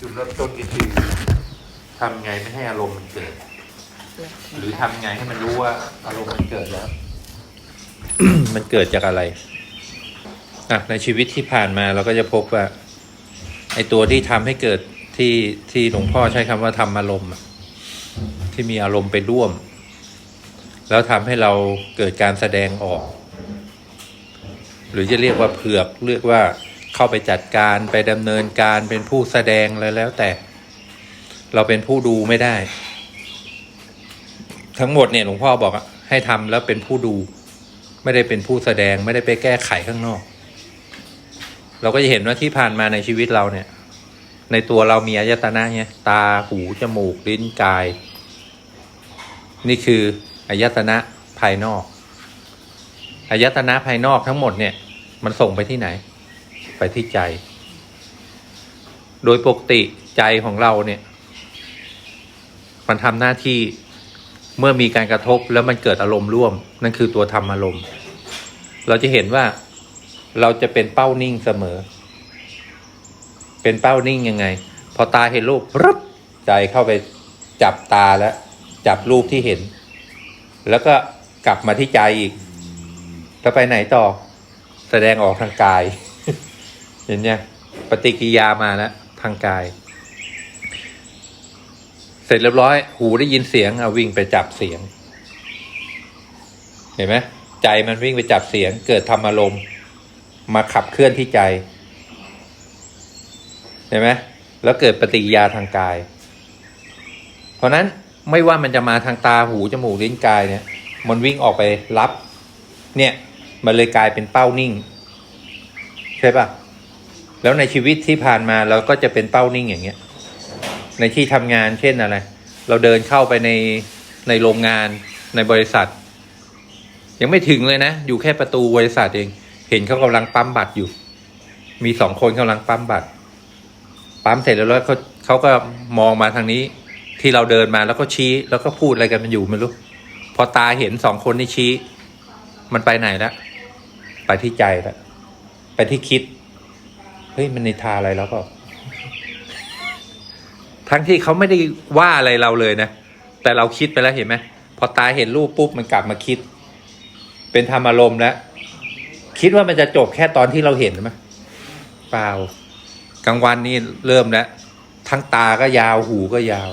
จุดเริ่มต้นก็คือทำไงไม่ให้อารมณ์มันเกิด หรือทำไงให้มันรู้ว่าอารมณ์มันเกิดแล้ว มันเกิดจากอะไรอะในชีวิตที่ผ่านมาเราก็จะพบว่า ไอตัวที่ทำให้เกิดที่ที่หลวงพ่อใช้คำว่าทำอารมณ์ที่มีอารมณ์ไปร่วม แล้วทำให้เราเกิดการแสดงออก หรือจะเรียกว่าเผือกเรียกว่า เข้าไปจัดการไปดำเนินการเป็นผู้แสดงอะไรแล้วแต่ เราเป็นผู้ดูไม่ได้ ทั้งหมดเนี่ยหลวงพ่อบอกให้ทำแล้วเป็นผู้ดู ไม่ได้เป็นผู้แสดงไม่ได้ไปแก้ไขข้างนอก เราก็จะเห็นว่าที่ผ่านมาในชีวิตเราเนี่ย ในตัวเรามีอายตนะเนี่ยตาหูจมูกลิ้นกาย นี่คืออายตนะภายนอกอายตนะภายนอกทั้งหมดเนี่ย มันส่งไปที่ไหน ไปที่ใจ โดยปกติใจของเราเนี่ย มันทำหน้าที่เมื่อมีการกระทบแล้วมันเกิดอารมณ์ร่วม นั่นคือตัวทำอารมณ์ เราจะเห็นว่าเราจะเป็นเป้านิ่งเสมอ เป็นเป้านิ่งยังไง พอตาเห็นรูปรึบใจเข้าไปจับตาแล้ว จับรูปที่เห็น แล้วก็กลับมาที่ใจอีกแล้วไปไหนต่อ แสดงออกทางกาย เห็นยังปฏิกิยามาแล้วทางกาย เสร็จเรียบร้อย หูได้ยินเสียงเอาวิ่งไปจับเสียง เห็นไหมใจมันวิ่งไปจับเสียง เกิดทำอารมณ์มาขับเคลื่อนที่ใจ เห็นไหมแล้วเกิดปฏิกิยาทางกาย เพราะนั้นไม่ว่ามันจะมาทางตาหูจมูกลิ้นกายเนี่ย มันวิ่งออกไปรับ เนี่ย มันเลยกลายเป็นเป้านิ่ง ใช่ปะ แล้วในชีวิตที่ผ่านมาเราก็จะเป็นเป้านิ่งอย่างเงี้ย ในที่ทำงานเช่นอะไร เราเดินเข้าไปในในโรงงานในบริษัท ยังไม่ถึงเลยนะ อยู่แค่ประตูบริษัทเอง เห็นเขากำลังปั๊มบัตรอยู่ มีสองคนกำลังปั๊มบัตรปั๊มเสร็จแล้วเขาเขาก็มองมาทางนี้ ที่เราเดินมาแล้วก็ชี้แล้วก็พูดอะไรกันมันอยู่ไม่รู้พอตาเห็นสองคนนี่ชี้ มันไปไหนแล้วไปที่ใจแล้วไปที่คิด ฮ้ยมันนิทาอะไรแล้วก็ ทั้งที่เขาไม่ได้ว่าอะไรเราเลยนะ แต่เราคิดไปแล้วเห็นไหมพอตาเห็นรูปปุ๊บมันกลับมาคิด เป็นธรรมอารมณ์แล้วคิดว่ามันจะจบแค่ตอนที่เราเห็นไหมเปล่ากลางวันนี่เริ่มแล้วทั้งตาก็ยาวหูก็ยาว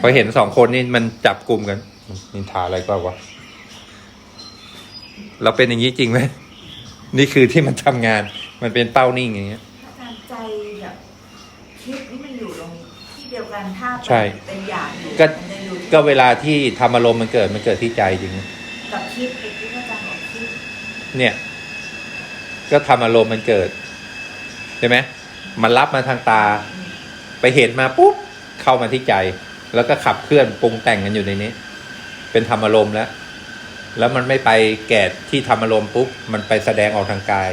พอเห็นสองคนนี่มันจับกลุ่มกันนินทาอะไรก็วะเราเป็นอย่างนี้จริงไหมนี่คือที่มันทำงาน มันเป็นเป้านิ่งอย่างเงี้ย คิดนี่มันอยู่ตรงที่เดียวกันถ้าใช่เป็นอย่างอยู่ก็ มันจะอยู่ที่ก็เวลาที่ทำอารมณ์มันเกิดมันเกิดที่ใจจริงกับคิดไอ้ที่อาจารย์บอกคิดเนี่ย ก็ทำอารมณ์มันเกิดใช่ไหมมันรับมาทางตา ไปเห็นมาปุ๊บเข้ามาที่ใจ แล้วก็ขับเคลื่อนปรุงแต่งกันอยู่ในนี้ เป็นธรรมอารมณ์แล้ว แล้วมันไม่ไปแก่ที่ทำอารมณ์ปุ๊บมันไปแสดงออกทางกาย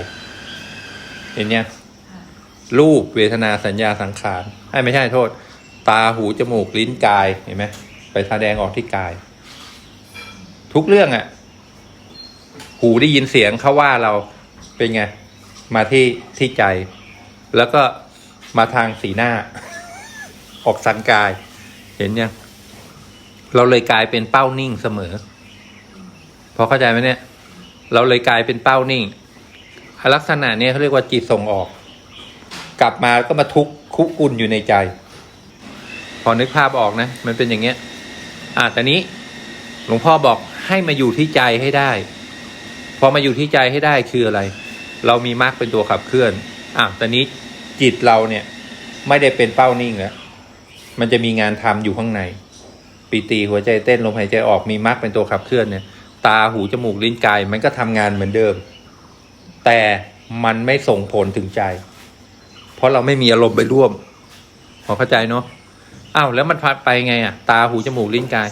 เห็นเนี่ยค่ะ รูปเวทนาสัญญาสังขารให้ไม่ใช่โทษ ตาหูจมูกลิ้นกายเห็นไหมไปแสดงออกที่กาย ทุกเรื่องอะ่ะ หูได้ยินเสียงเขาว่าเราเป็นไง มาที่ที่ใจ แล้วก็มาทางสีหน้า ออกสังกาย เห็นยังเราเลยกลายเป็นเป้านิ่งเสมอ พอเข้าใจไหมเนี่ย เราเลยกลายเป็นเป้านิ่ง ลักษณะเนี้ยเขาเรียกว่าจิตส่งออก กลับมาก็มาทุกข์คุกุนอยู่ในใจ พอนึกภาพออกนะ มันเป็นอย่างเงี้ย อะแต่นี้หลวงพ่อบอกให้มาอยู่ที่ใจให้ได้ พอมาอยู่ที่ใจให้ได้คืออะไร เรามีมรรคเป็นตัวขับเคลื่อน อะแต่นี้จิตเราเนี่ย ไม่ได้เป็นเป้านิ่งแล้วมันจะมีงานทำอยู่ข้างใน ปีติหัวใจเต้นลมหายใจออกมีมรรคเป็นตัวขับเคลื่อนเนี่ย ตาหูจมูกลิ้นกายมันก็ทำงานเหมือนเดิม แต่มันไม่ส่งผลถึงใจ เพราะเราไม่มีอารมณ์ไปร่วมพอเข้าใจเนาะอ้าวแล้วมันพัดไปไงอะ ตาหูจมูกลิ้นกาย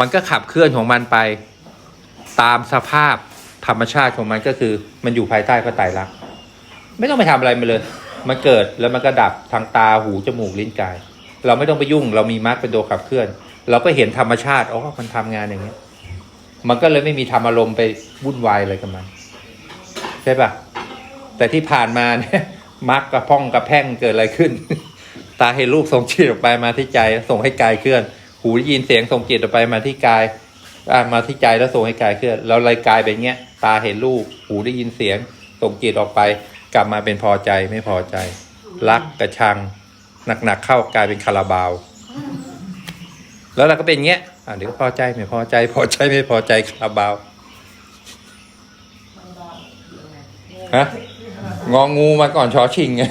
มันก็ขับเคลื่อนของมันไป ตามสภาพธรรมชาติของมันก็คือ มันอยู่ภายใต้พระไตรลักษณ์ไม่ต้องไปทำอะไรมันเลย มันเกิดแล้วมันก็ดับทางตาหูจมูกลิ้นกาย เราไม่ต้องไปยุ่ง เรามีมรรคเป็นตัวขับเคลื่อน เราก็เห็นธรรมชาติอ๋อมันทำงานอย่างเงี้ย มันก็เลยไม่มีธรรมอารมณ์ไปวุ่นวายอะไรกับมันใช่ปะแต่ที่ผ่านมาเนี่ย มักกระพ่องกระแพ่งเกิดอะไรขึ้น ตาเห็นรูปส่งจิตออกไปมาที่ใจ ส่งให้กายเคลื่อน หูได้ยินเสียงส่งจิตออกไปมาที่กายมาที่ใจแล้วส่งให้กายเคลื่อนแล้วเลยกายเป็นเงี้ย ตาเห็นรูปหูได้ยินเสียง ส่งจิตออกไป กลับมาเป็นพอใจไม่พอใจ รักกระชังหนักๆเข้ากลายเป็นคาราบาว แล้วเราก็เป็นเงี้ยอะเดี๋ยวพอใจไม่พอใจ พอใจไม่พอใจคาราบาวฮะ งองูมาก่อนชอชิงไง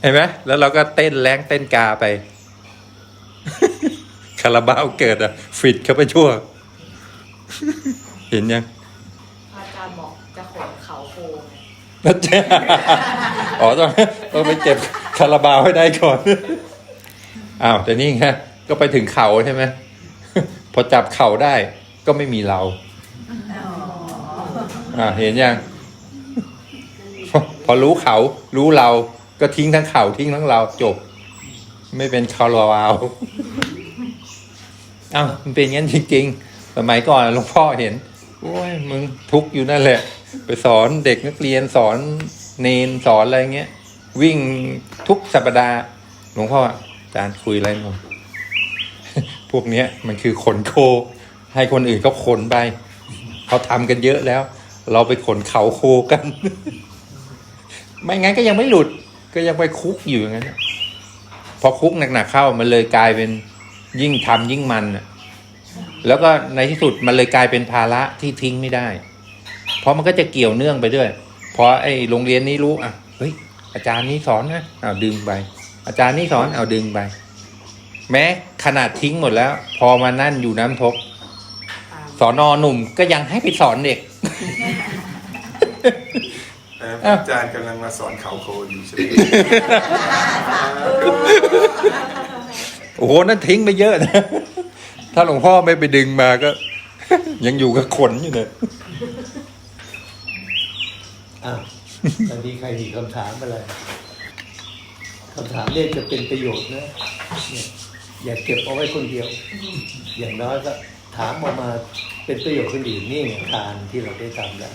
เห็นไหมแล้วเราก็เต้นแรงเต้นกาไปคาราบาวเกิดอะฟิตเข้าไปชั่ว เห็นยังอาจารย์บอกจะขนเขาโคงแล้วเจ้าอ๋อต้องต้องไปเก็บคาราบาวให้ได้ก่อนอ้าวแต่นี่ไงก็ไปถึงเขาใช่ไหมพอจับเข่าได้ก็ไม่มีเรา อ่าเห็นยังพอพอรู้เขารู้เราก็ทิ้งทั้งเขาทิ้งทั้งเราจบ ไม่เป็นคาราบาวอ้าวมันเป็นงั้นจริงๆสมัยก่อนหลวงพ่อเห็นโอ้ยมึงทุกอยู่นั่นแหละ ไปสอนเด็กนักเรียนสอนเนนสอนอะไรเงี้ย วิ่งทุกสัปดาห์หลวงพ่ออาจารย์คุยอะไรหน่อยพวกเนี้ย มันคือขนโค ให้คนอื่นเขาขนไป เขาทำกันเยอะแล้ว เราไปขนเขาโคกัน ไม่งั้นก็ยังไม่หลุด ก็ยังไปคุกอยู่อย่างนั้นพอคุกหนักๆเข้ามันเลยกลายเป็นยิ่งทำยิ่งมันแล้วก็ในที่สุดมันเลยกลายเป็นภาระที่ทิ้งไม่ได้ เพราะมันก็จะเกี่ยวเนื่องไปด้วยพอไอ้โรงเรียนนี้รู้อะเฮ้ยอาจารย์นี้สอนนะเอาดึงไป อาจารย์นี้สอนเอาดึงไป แม้ขนาดทิ้งหมดแล้ว พอมานั่นอยู่น้ำทบ สอนอหนุ่มก็ยังให้ไปสอนเด็ก แต่อาจารย์กำลังมาสอนเขาโคอยู่ใช่ไหมโอ้โหนั่นทิ้งไปเยอะนะ ถ้าหลวงพ่อไม่ไปดึงมาก็ ยังอยู่กับขนอยู่เลยอ้าวตอนนี้ใครมีคำถามอะไรคำถามเนี่ยจะเป็นประโยชน์นะเนี่ยอย่าเก็บเอาไว้คนเดียว อย่างน้อยก็ ถามออกมาเป็นประโยชน์คนอื่นนี่ไงทานที่เราได้ทำแล้ว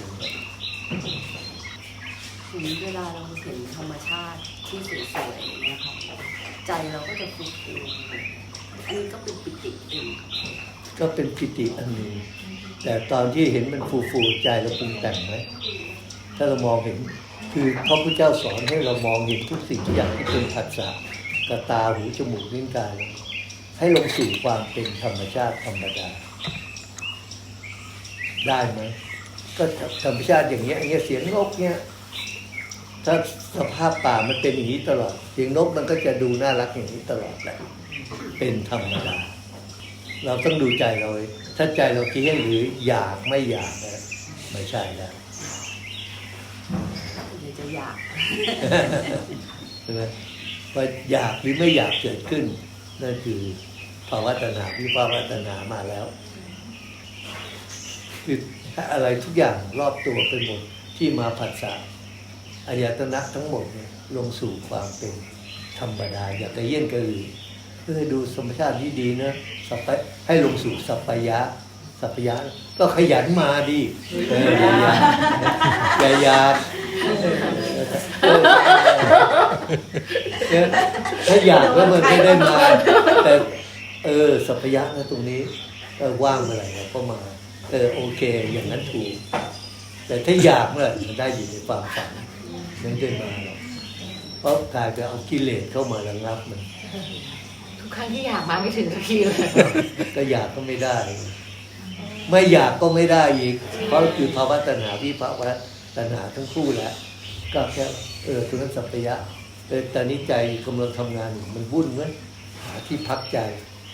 ทีนี้เวลาเราเห็นธรรมชาติที่สวยๆอย่างเงี้ยค่ะใจเราก็จะฟูฟูอันนี้ก็เป็นปิติเองก็เป็นปิติอันหนึ่งแต่ตอนที่เห็นมันฟูฟูๆใจเราปรุงแต่งไหมถ้าเรามองเห็นคือพระพุทธเจ้าสอนให้เรามองเห็นทุกสิ่งทุกอย่างที่เป็นผัสสะกระตาหูจมูกลิ้นกาย ให้ลงสู่ความเป็นธรรมชาติธรรมดา ได้ไหมก็ธรรมชาติอย่างเงี้ยอย่างเงี้ยเสียงนกเงี้ยถ้าสภาพป่ามันเป็นอย่างนี้ตลอด เสียงนกมันก็จะดูน่ารักอย่างนี้ตลอดแหละเป็นธรรมดา เราต้องดูใจเราเองถ้าใจเราเที่ยงหรืออยากไม่อยากนะไม่ใช่แล้วเดี๋ยวจะอยากใช่ไหมว่าอยากหรือไม่อยากเกิดขึ้นนั่นคือภาวะตัณหาวิภาวะตัณหามาแล้ว คืออะไรทุกอย่างรอบตัวเป็นหมดที่มาผัสสะอายตนะทั้งหมดเนี่ยลงสู่ความเป็นธรรมดาอย่ากระเยี่ยนกระือเพื่อดูธรรมชาติที่ดีนะสัพให้ลงสู่สัพพยะสัพพยะก็ขยันมาดิเอย่าอยากอย่าอยากเนี่ยถ้าอยากแล้วมันไม่ได้มาแต่เออสัพยะนะตรงนี้ว่างเมื่อไหร่เราก็มา เออโอเค อย่างนั้นถูก แต่ถ้าอยากเมื่อไหร่มันได้อยู่ในความฝันไม่ได้มาหรอกเพราะกลายไปเอากิเลสเข้ามาระงับมัน ทุกครั้งที่อยากมาไม่ถึงสักทีเลยก็อยากก็ไม่ได้ ไม่อยากก็ไม่ได้อีก เพราะคือภาวะตัณหาวิภาวะตัณหาทั้งคู่แหล้วก็แค่เออตรงนั้นสัพพยะเออแต่นี้ใจกำลังทำงานอยู่มันวุ่นเว้ยหาที่พักใจ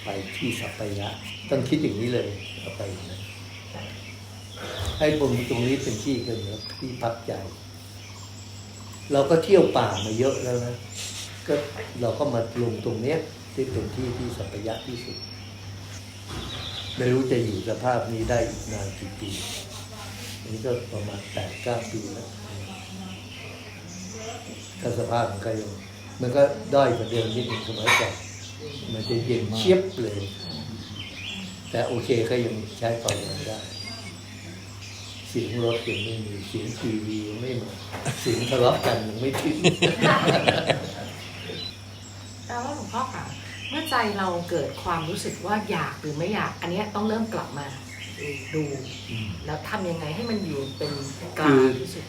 ไปที่สัพพยะ ต้องคิดอย่างนี้เลยเอาไปอย่างนั้น ให้ตรงตรงนี้เป็นที่กันแล้วที่พักใจ เราก็เที่ยวป่ามาเยอะแล้วนะก็เราก็มาลงตรงเนี้ยที่เป็นที่ที่สัพยะที่สุดไม่รู้จะอยู่สภาพนี้ได้อีกนานกี่ปีอันนี้ก็ประมาณแปดเก้าปีแล้วถ้าสภาพมันก็ยังมันก็ด้อยกว่าเดิมนิดหนึ่งสมัยก่อนมันจะเย็นเชียบเลย แต่โอเคก็ยังใช้ความงได้ สสียงรถยังไม่มีเสียงทีวียังไม่มาเสียงทะเลาะกันยังไม่ถึงแต่ว่าหลวงพ่อค่ะ เมื่อใจเราเกิดความรู้สึกว่าอยากหรือไม่อยาก อันเนี้ยต้องเริ่มกลับมาดู แล้วทำยังไงให้มันอยู่เป็นกลางที่สุด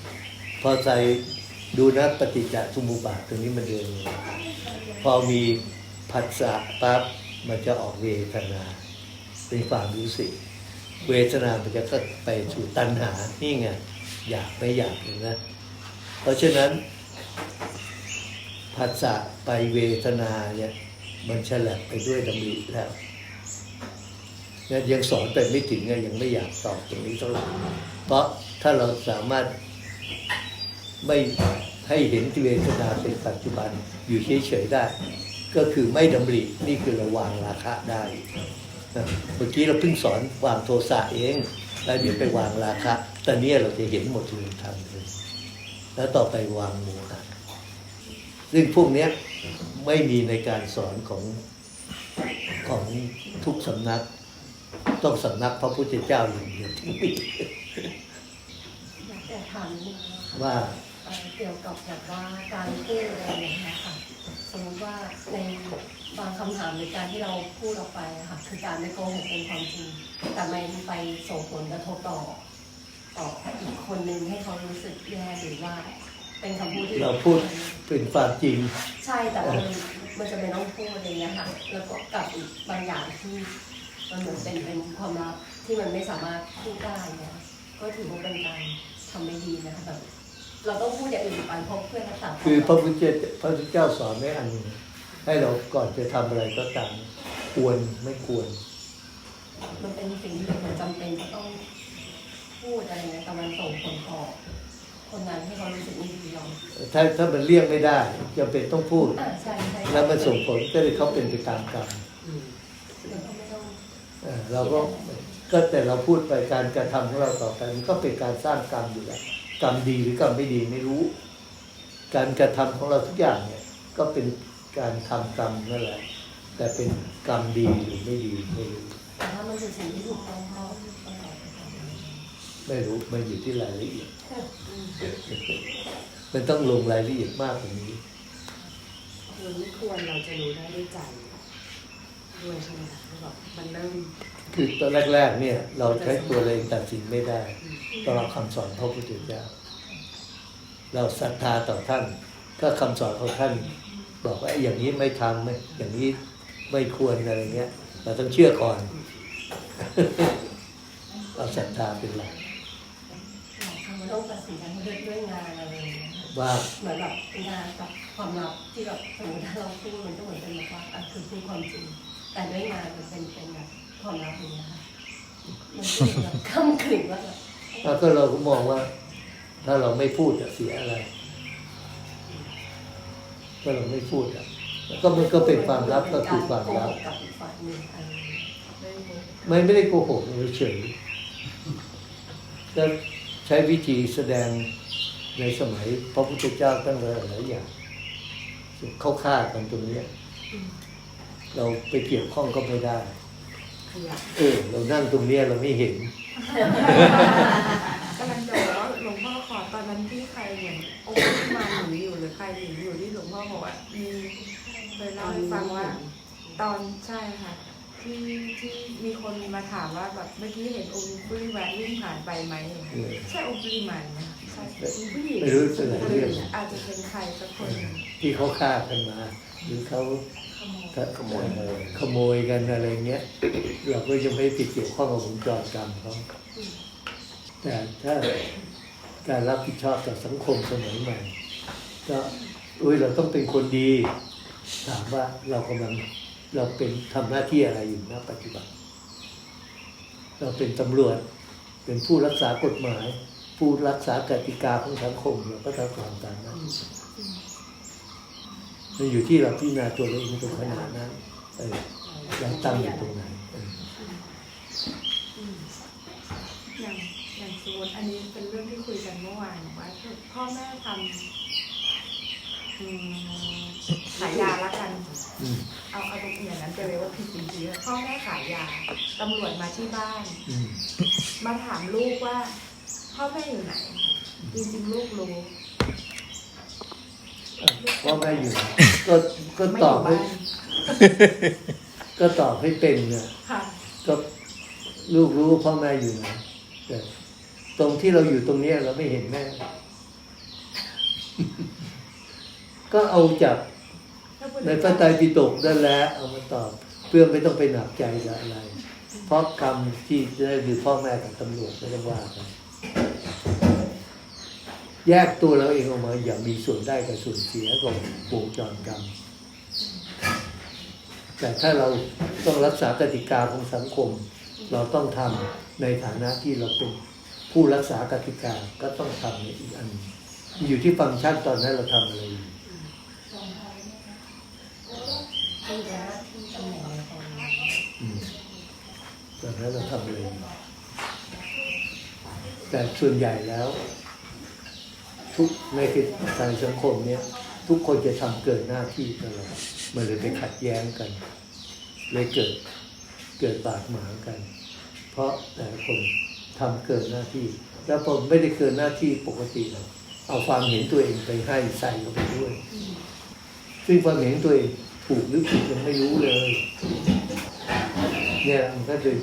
พอใจดูนะปฏิจจสมุปบาทตรงนี้มันเดินมาพอมีผัสสะปั๊บมันจะออกเวทนาเป็นความรู้สึก เวทนามันจะก็ไปสู่ตัณหา นี่ไง อยากไม่อยากเห็นนะ เพราะฉะนั้นผัสสะไปเวทนาเนี่ยมันฉลับไปด้วยดำริแล้วเนี่ยยังสอนไปไม่ถึงไงยังไม่อยากตอบตรงนี้เท่าไหร่เพราะถ้าเราสามารถไม่ให้เห็นเวทนาเป็นปัจจุบันอยู่เฉยๆได้ ก็คือไม่ดำรินี่คือระวางราคะได้ เมื่อกี้เราเพิ่งสอนวางโทสะเอง แล้วเดี๋ยวไปวางราคะตอนนี้เราจะเห็นหมดทุกธรรมเลย แล้วต่อไปวางโมหะซึ่งพวกเนี้ยไม่มีในการสอนของของทุกสำนัก ต้องสำนักพระพุทธเจ้าอย่างเดียวที่มีอยากจะถามนิดนึงนะคะว่าเอ่อเกี่ยวกับแบบว่าการพูดอะไรอย่างเงี้ยค่ะ สมมติว่าในบางคำถามในการที่เราพูดออกไปอะค่ะคือการไม่โกหกเป็นความจริงแต่มันไปส่งผลกระทบต่อต่ออีกคนนึงให้เขารู้สึกแย่หรือว่า เป็นคำพูดที่เราพูดเป็นความจริง ใช่แต่ว่ามันมันจะเป็นต้องพูดอะไรอย่างเงี้ยค่ะแล้วก็กับอีกบางอย่างที่มันเหมือนเป็นเป็นความลับที่มันไม่สามารถพูดได้เนี่ยก็ถือว่าเป็นการทำไม่ดีนะคะแบบ เราต้องพูดอย่างอื่นไปเพราะเพื่อรักษาความคือพลัระบพุทธเจ้าพระพุทธเจ้าสอนไว้อันหนึงให้เราก่อนจะทำอะไรก็ตามควรไม่ควร มันเป็นสิ่งที่เราจำเป็นจะต้องพูดอะไรเงี้ยแต่มันส่งผลต่อคนนั้นให้เขารู้สึกไม่ดียอมถ้าถ้ามันเลี่ยงไม่ได้จำเป็นต้องพูด อ่าใช่ใช่แล้วมันส่งผลก็เลยเขาเป็นไปตามกรรมเดี๋ยวเขาไม่ต้องเออเราก็ก็แต่เราพูดไปการกระทำของเราต่อไปมันก็เป็นการสร้างกรรมอยู่แล้ว กรรมดีหรือกรรมไม่ดีไม่รู้ การกระทำของเราทุกอย่างเนี่ย ก็เป็นการทำกรรมนั่นแหละ แต่เป็นกรรมดีหรือไม่ดีไม่รู้แต่ถ้ามันคือสิ่งที่ถูกต้องเขาต้องตอบไปก่อนไม่รู้มันอยู่ที่รายละเอียด มันต้องลงรายละเอียดมากกว่านี้ควไม่ควรเราจะรู้ได้ด้วยใจ ด้วยใช่ไหมคะว่าแบบมันเริ่ม คือตอนแรกๆเนี่ยเราใช้ตัวเราเองตัดสินไม่ได้ต้องรับคำสอนพระพุทธเจ้า เราศรัทธาต่อท่าน ก็คำสอนของท่าน บอกว่าอย่างนี้ไม่ทำไม่อย่างนี้ไม่ควรอะไรเงี้ย เราต้องเชื่อก่อน เอาศรัทธาเป็นหลักมันต้องตัดสินกันด้วยด้วยงานอะไรอย่างเงี้ยค่ะว่า เหมือนแบบงานกับความลับที่แบบสมมติถ้าเราพูดมันก็เหมือนเป็นแบบว่าอะคือพูดความจริง แต่ด้วยงานมันเป็นเป็นแบบความลับอย่างเงี้ยค่ะมันก็เป็นแบบข้ามกลิ่นว่าแบบแล้วก็เราก็มองว่า ถ้าเราไม่พูดจะเสียอะไรก็เราไม่พูดอะแล้วก็มันก็เป็นความลับก็คือความลับ กับอีกฝ่ายหนึ่งอะไรอย่างเงี้ยไม่ไม่ได้โกหกเฉยๆก็ใช้วิธีแสดงในสมัยพระพุทธเจ้าตั้งหลายหลายอย่างเข้าฆ่ากันตรงเนี้ย เราไปเกี่ยวข้องก็ไม่ได้ขยับเออ เรานั่งตรงเนี้ยเราไม่เห็นกำลังจะบอกว่าหลวงพ่อขอตอนนั้นที่ใครเหมือนองค์ที่มาหนูอยู่หรือใครหนูอยู่ที่หลวงพ่อบอกว่ามีเคยเล่าให้ฟังว่า ตอนใช่ค่ะ ที่ที่มีคนมาถามว่าแบบเมื่อกี้เห็นองค์ปุริแวนวิ่งผ่านไปไหมเออใช่องค์ปุริมันไหมใช่ผู้หญิงไม่รู้จะไหนเรื่องอาจจะเป็นใครสักคนหนึ่งที่เขาฆ่ากันมา หรือเขา ขโมยขโมยขโมยกันอะไรเงี้ยเราก็ยังไม่ไปเกี่ยวข้องกับวงจรกรรมเขาแต่ถ้าการรับผิดชอบต่อสังคมสมัยใหม่ก็อุ้ยเราต้องเป็นคนดี ถามว่าเรากำลังเราเป็นทำหน้าที่อะไรอยู่ณปัจจุบัน เราเป็นตำรวจ เป็นผู้รักษากฎหมาย ผู้รักษากติกาของสังคมเราก็ทำตามตามนั้น มันอยู่ที่เราพิจารณาตัวเราเองตรงขนาดนั้นเออเราตั้งอยู่ตรงไหนเอออย่างอย่างสมมติอันนี้เป็นเรื่องที่คุยกันเมื่อวานว่าพ่อแม่ทำอืมขายยาละกันอืมเอาเอาตรงอย่างนั้นไปเลยว่าผิดจริงๆพ่อแม่ขายยาตำรวจมาที่บ้านอืมมาถามลูกว่า พ่อแม่อยู่ไหน จริงๆลูกรู้ พ่อแม่อยู่ไหนก็ก็ไม่ตออบยู่ให้บ้านก็ตอบให้เป็นเนี่ยค่ะ ก็ลูกรู้ว่าพ่อแม่อยู่ไหนแต่ตรงที่เราอยู่ตรงเนี้ยเราไม่เห็นแม่ ก็เอาจากในพระไตรปิฎกนั่นแหละเอามาตอบ เพื่อไม่ต้องไปหนักใจกับอะไร เพราะกรรมที่จะได้คือพ่อแม่กับตำรวจไม่ต้องว่ากัน แยกตัวเราเองออกมา อย่ามีส่วนได้กับส่วนเสียของวงจรกรรม แต่ถ้าเราต้องรักษากติกาของสังคม เราต้องทำในฐานะที่เราเป็นผู้รักษากติกาก็ต้องทำในอีกอัน อยู่ที่ฟังก์ชันตอนนั้นเราทำอะไรอยู่ตอนนี้อืมตอนนั้นเราทำอะไรอยู่แต่ส่วนใหญ่แล้ว ทุกในกิจการสังคมเนี้ยทุกคนจะทำเกินหน้าที่ตลอดมันเลยไปขัดแย้งกัน เลยเกิดเกิดบาดหมางกัน เพราะแต่ละคนทำเกินหน้าที่ แล้วพอไม่ได้เกินหน้าที่ปกติหรอกเอาความเห็นตัวเองไปให้ใส่เข้าไปด้วย ซึ่งความเห็นตัวเองถูกหรือผิดยังไม่รู้เลย เนี่ยมันก็เลย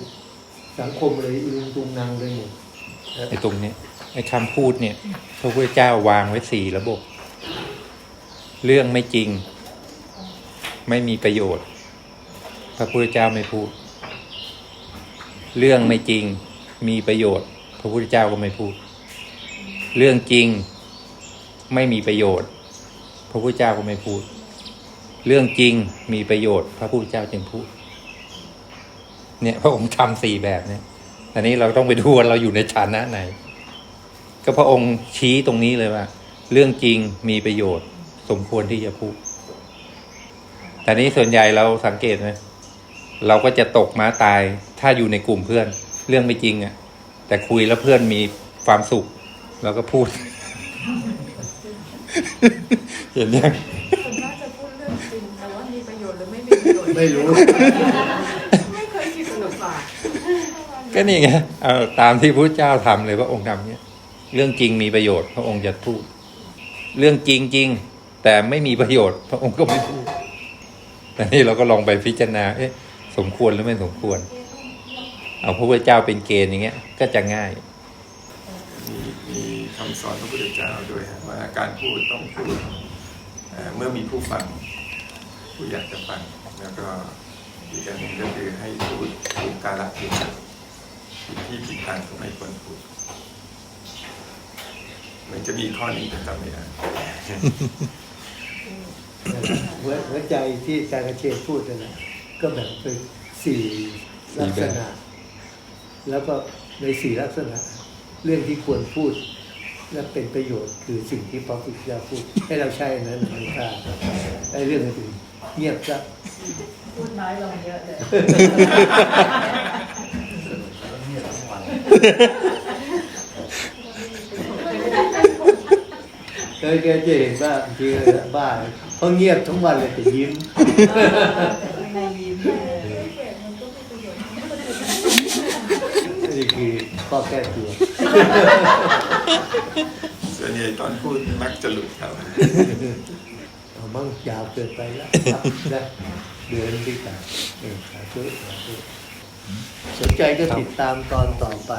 สังคมเลยอิลุงตุงนางไปหมดไอ้ตรงเนี้ย ไอ้คำพูดเนี่ยพระพุทธเจ้าวางไว้สี่ระบบ เรื่องไม่จริง ไม่มีประโยชน์ พระพุทธเจ้าไม่พูด เรื่องไม่จริงมีประโยชน์ พระพุทธเจ้าก็ไม่พูด เรื่องจริงไม่มีประโยชน์ พระพุทธเจ้าก็ไม่พูด เรื่องจริงมีประโยชน์ พระพุทธเจ้าจึงพูด เนี่ยพระองค์ทำสี่แบบเนี่ยอันนี้เราต้องไปดูว่าเราอยู่ในฐานะไหน ก็พระองค์ชี้ตรงนี้เลยว่า เรื่องจริงมีประโยชน์ สมควรที่จะพูด แต่นี้ส่วนใหญ่เราสังเกตไหมเราก็จะตกม้าตายถ้าอยู่ในกลุ่มเพื่อน เรื่องไม่จริงอะ่ะ แต่คุยแล้วเพื่อนมีความสุขเราก็พูดเห็นยังส่วนมากจะพูดเรื่องจริงแต่ว่ามีประโยชน์หรือไม่มีประโยชน์ไม่รู้ ไม่เคยคิดสนุกฝากก็นี่ไงเอาตามที่พระเจ้าทำเลยพระองค์ทำเนี่ย เรื่องจริงมีประโยชน์ พระองค์จะพูด เรื่องจริงจริงแต่ไม่มีประโยชน์ พระองค์ก็ไม่พูดแต่นี่เราก็ลองไปพิจารณาเอ๊ะสมควรหรือไม่สมควร เอาพระพุทธเจ้าเป็นเกณฑ์อย่างเงี้ย ก็จะง่ายมีมีคำสอนพระพุทธเจ้าด้วยว่าการพูดต้องพูดเมื่อมีผู้ฟัง ผู้อยากจะฟัง แล้วก็อีกอันหนึ่งก็คือให้พูดถูกกาลเทศะที่ผิดทางก็ไม่ควรพูด มือนจะมีข้อนี้แต่จำไม่ได้หัวหัวใจที่อาจารย์กระเชษพูดนั่นแหละก็แบ่งเป็นสี่ลักษณะ แล้วก็ในสี่ลักษณะ เรื่องที่ควรพูด และเป็นประโยชน์คือสิ่งที่พระพุทธเจ้าพูด ให้เราใช้อันนั้นไม่ค่าไอ้เรื่องอื่นๆเงียบซะพูดน้อยลงเยอะเลย เคยแกจะเห็นว่าบางทีบ้าเขาเงียบทั้งวันเลยแต่ยิ้มนี่คือข้อแก้ตัวส่วนใหญ่ตอนพูดมักจะหลุดครับเอามั่งยาวเกินไปแล้วนะเดือนที่สามเออสาธุสาธุสนใจก็ติดตามตอนต่อไป